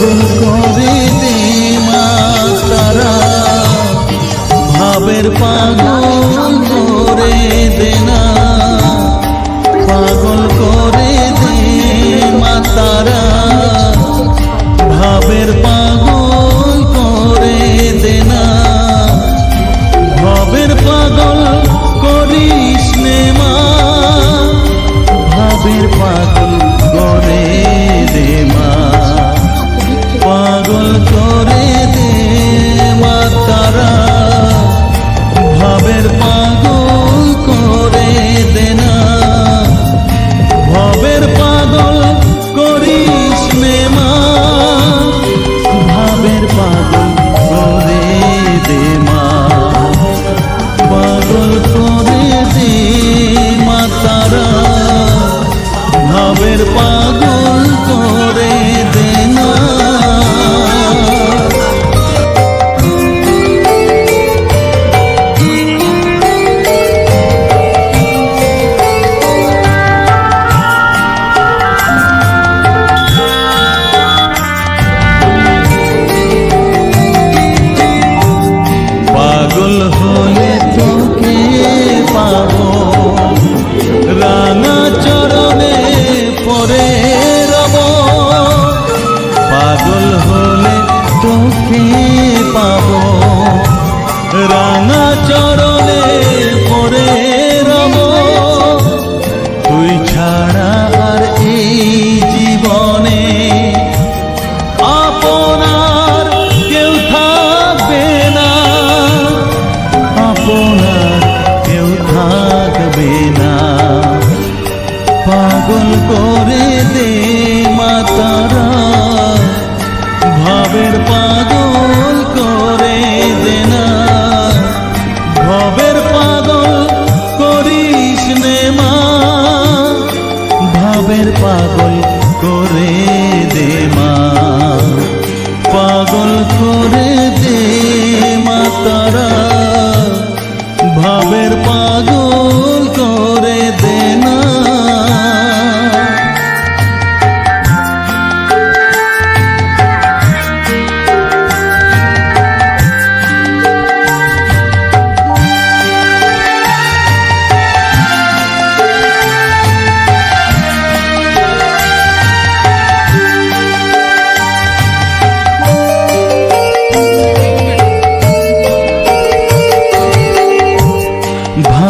পাগল করে দে মাছ তারা ভাবের পাগল করে দেনা ভাবের পাব পাবো। রাঙা চরণে পরে রব। তুই ছাড়া পাগল করে দে মা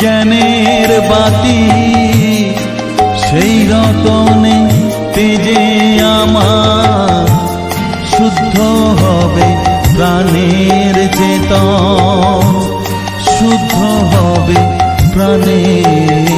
জ্ঞানের বাতি সেই রতনে তেজে আমার শুদ্ধ হবে প্রাণের চেতন শুদ্ধ হবে প্রাণের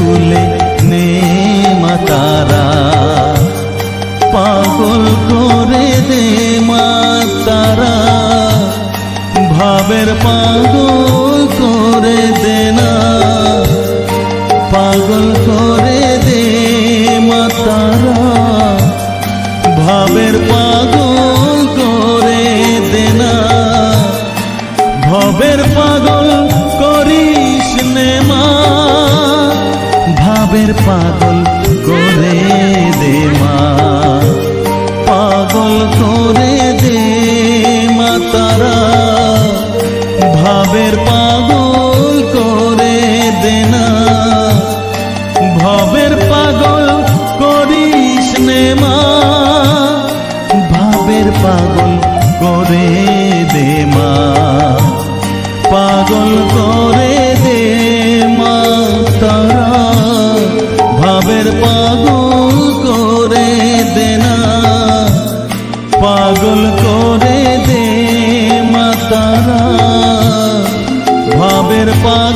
ভাবের পাগল করে দেনা পাগল করে ভবের পাগল করিস নে মা। ভাবের পাগল করে দে মা। পাগল করে দে মা তারা। ভাবের পাগল করে দে না। পাগল করে দে মা তারা। ভাবের পাগল